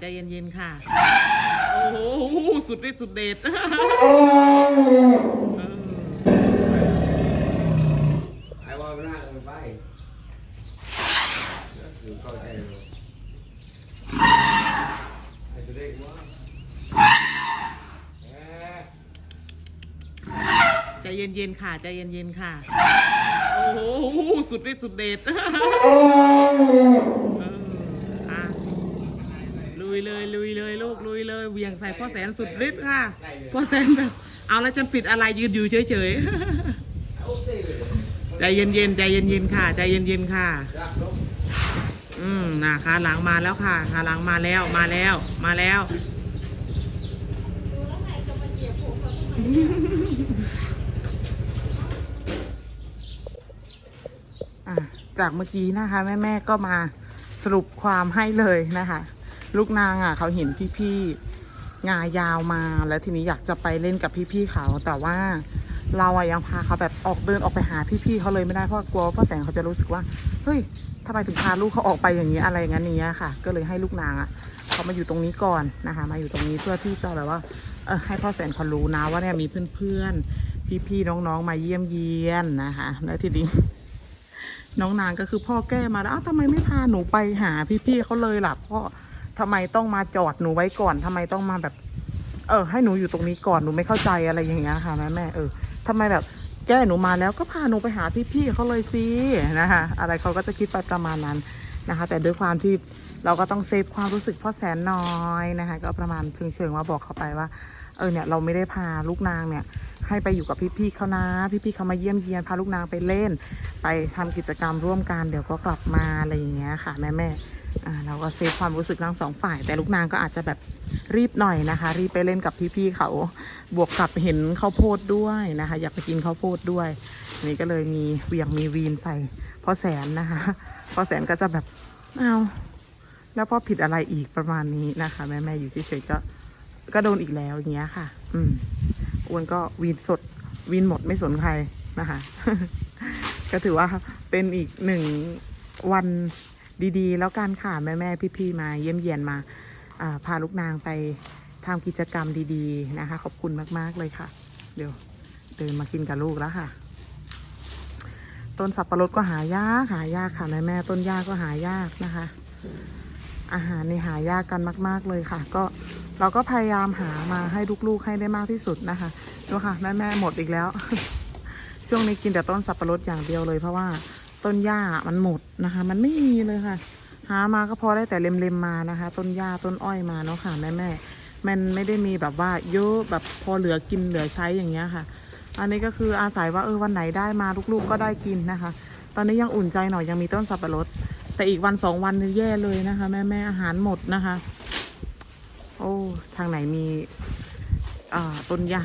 ใจเย็นๆค่ะ โอ้โห สุดฤทธิ์สุดเดชไอ้ว่ามันน่ากันไปคือเข้าใจเลยไอ้ตัวเด็กว่าใจเย็นๆค่ะ ใจเย็นๆค่ะ โอ้โห สุดฤทธิ์สุดเดช ยเลยลุยเลยลูกลุยเลยเหวียงใส่พ่อแสนสุดฤทธิ์ค่ะพ่อแสนแบบเอาแล้วจะปิดอะไรยืนอยู่เฉยๆใจเย็นๆใจเย็นๆค่ะ ใจเย็นๆค่ะ อืมนะขาหลังมาแล้วค่ะขาหลังมาแล้วมาแล้วมาแล้วจากเมื่อกี้นะคะ แม่แม่ๆก็มาสรุปความให้เลยนะคะ ลูกนางอะเขาเห็นพี่ๆงายาวมา แล้วทีนี้อยากจะไปเล่นกับพี่ๆเขา แต่ว่าเราอะยังพาเขาแบบออกเดินออกไปหาพี่ๆเขาเลยไม่ได้เพราะกลัวว่าพ่อแสงเขาจะรู้สึกว่าเฮ้ยทำไมถึงพาลูกเขาออกไปอย่างนี้อะไรอย่างนั้นอย่างเงี้ค่ะ ก็เลยให้ลูกนางอะเขามาอยู่ตรงนี้ก่อนนะคะ มาอยู่ตรงนี้เพื่อที่จะแบบว่าเออให้พ่อแสนเขารู้นะว่าเนี่ยมีเพื่อนๆพี่ๆน้องๆมาเยี่ยมเยียนนะคะ แล้วทีนี้น้องนางก็คือพ่อแก้มาแล้วอ้าวทำไมไม่พาหนูไปหาพี่ๆเขาเลยล่ะพ่อ ทำไมต้องมาจอดหนูไว้ก่อนทำไมต้องมาแบบ เออ ให้หนูอยู่ตรงนี้ก่อนหนูไม่เข้าใจอะไรอย่างเงี้ยค่ะแม่แม่เออทำไมแบบแก้หนูมาแล้วก็พาหนูไปหาพี่ๆเขาเลยสินะคะอะไรเขาก็จะคิดไปประมาณนั้นนะคะ แต่ด้วยความที่เราก็ต้องเซฟความรู้สึกพ่อแสนน้อยนะคะ ก็ประมาณเชิงๆว่าบอกเขาไปว่า เออเนี่ยเราไม่ได้พาลูกนางเนี่ย ให้ไปอยู่กับพี่ๆเขานะ พี่ๆเขามาเยี่ยมเยียนพาลูกนางไปเล่น ไปทำกิจกรรมร่วมกันเดี๋ยวก็กลับมาอะไรอย่างเงี้ยค่ะแม่แม่ เราก็เซฟความรู้สึกทั้งสองฝ่าย แต่ลูกนางก็อาจจะแบบรีบหน่อยนะคะ รีบไปเล่นกับพี่ๆเขาบวกกับเห็นข้าวโพดด้วยนะคะ อยากไปกินข้าวโพดด้วย นี่ก็เลยมีเวียงมีวีนใส่พ่อแสนนะคะพ่อแสนก็จะแบบเอาแล้วพ่อผิดอะไรอีกประมาณนี้นะคะ แม่แม่ๆอยู่เฉยๆก็ก็โดนอีกแล้วอย่างเงี้ยค่ะ อืมอ้วนก็วีนสดวีนหมดไม่สนใครนะคะ ก็ถือว่าเป็นอีกหนึ่งวัน ดีๆ แล้วกันค่ะแม่แม่ๆพี่ๆมาเยี่ยมเยียนมาพาลูกนางไปทำกิจกรรมดีๆนะคะ ขอบคุณมากๆเลยค่ะ เดี๋ยวเดินมากินกับลูกแล้วค่ะ ต้นสับปะรดก็หายากหายากค่ะแม่แม่ๆต้นหญ้าก็หายากนะคะ อาหารในหายากกันมาก ๆเลยค่ะ ก็เราก็พยายามหามาให้ลูกๆให้ได้มากที่สุดนะคะดูค่ะแม่แม่ๆหมดอีกแล้ว ช่วงนี้กินแต่ต้นสับปะรดอย่างเดียวเลยเพราะว่า ต้นหญ้ามันหมดนะคะ มันไม่มีเลยค่ะ หามาก็พอได้แต่เล็มๆมานะคะ ต้นหญ้าต้นอ้อยมาเนาะค่ะแม่แม่มันไม่ได้มีแบบว่าเยอะแบบพอเหลือกินเหลือใช้อย่างเงี้ยค่ะ อันนี้ก็คืออาศัยว่าเออวันไหนได้มาลูกๆก็ได้กินนะคะ ตอนนี้ยังอุ่นใจหน่อยยังมีต้นสับปะรด แต่อีกวันสองวันนี่แย่เลยนะคะ แม่แม่อาหารหมดนะคะ โอ้ทางไหนมีอ่าต้นยา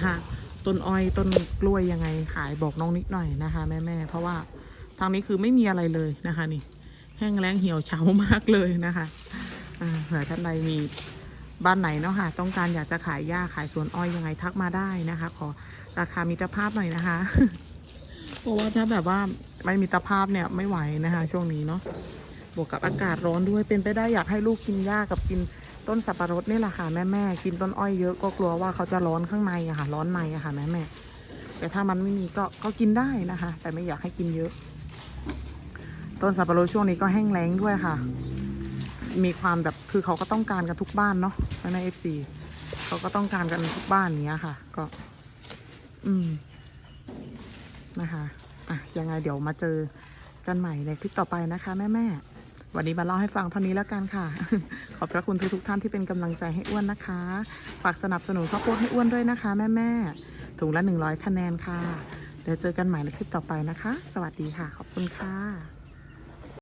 ต้นอ้อยต้นกล้วยยังไงขายบอกน้องนิดหน่อยนะคะ แม่แม่เพราะว่า ทางนี้คือไม่มีอะไรเลยนะคะนี่ แห้งแล้งเหี่ยวเฉามากเลยนะคะเผื่อท่านใดมีบ้านไหนเนาะค่ะ ต้องการอยากจะขายหญ้าขายสวนอ้อยยังไงทักมาได้นะคะ ขอราคามิตรภาพหน่อยนะคะเพราะว่าถ้าแบบว่าไม่มิตรภาพเนี่ยไม่ไหวนะคะ ช่วงนี้เนาะบวกกับอากาศร้อนด้วยเป็นไปได้อยากให้ลูกกินหญ้ากับกินต้นสับปะรดนี่แหละค่ะแม่แม่กินต้นอ้อยเยอะก็กลัวว่าเขาจะร้อนข้างในอะค่ะ ร้อนในอะค่ะแม่แม่แต่ถ้ามันไม่มีก็ก็กินได้นะคะ แต่ไม่อยากให้กินเยอะ ต้นสับปะรดช่วงนี้ก็แห้งแล้งด้วยค่ะ มีความแบบคือเขาก็ต้องการกันทุกบ้านเนาะแม่เอฟซีเขาก็ต้องการกันทุกบ้านเนี้ยค่ะ ก็ อืมนะคะอะยังไงเดี๋ยวมาเจอกันใหม่ในคลิปต่อไปนะคะ แม่แม่วันนี้มาเล่าให้ฟังเท่านี้แล้วกันค่ะ ขอบพระคุณทุกทุกท่านที่เป็นกำลังใจให้อ้วนนะคะ ฝากสนับสนุนข้าวโพดให้อ้วนด้วยนะคะ แม่แม่ถุงละ 100 คะแนนค่ะ เดี๋ยวเจอกันใหม่ในคลิปต่อไปนะคะ สวัสดีค่ะ ขอบคุณค่ะ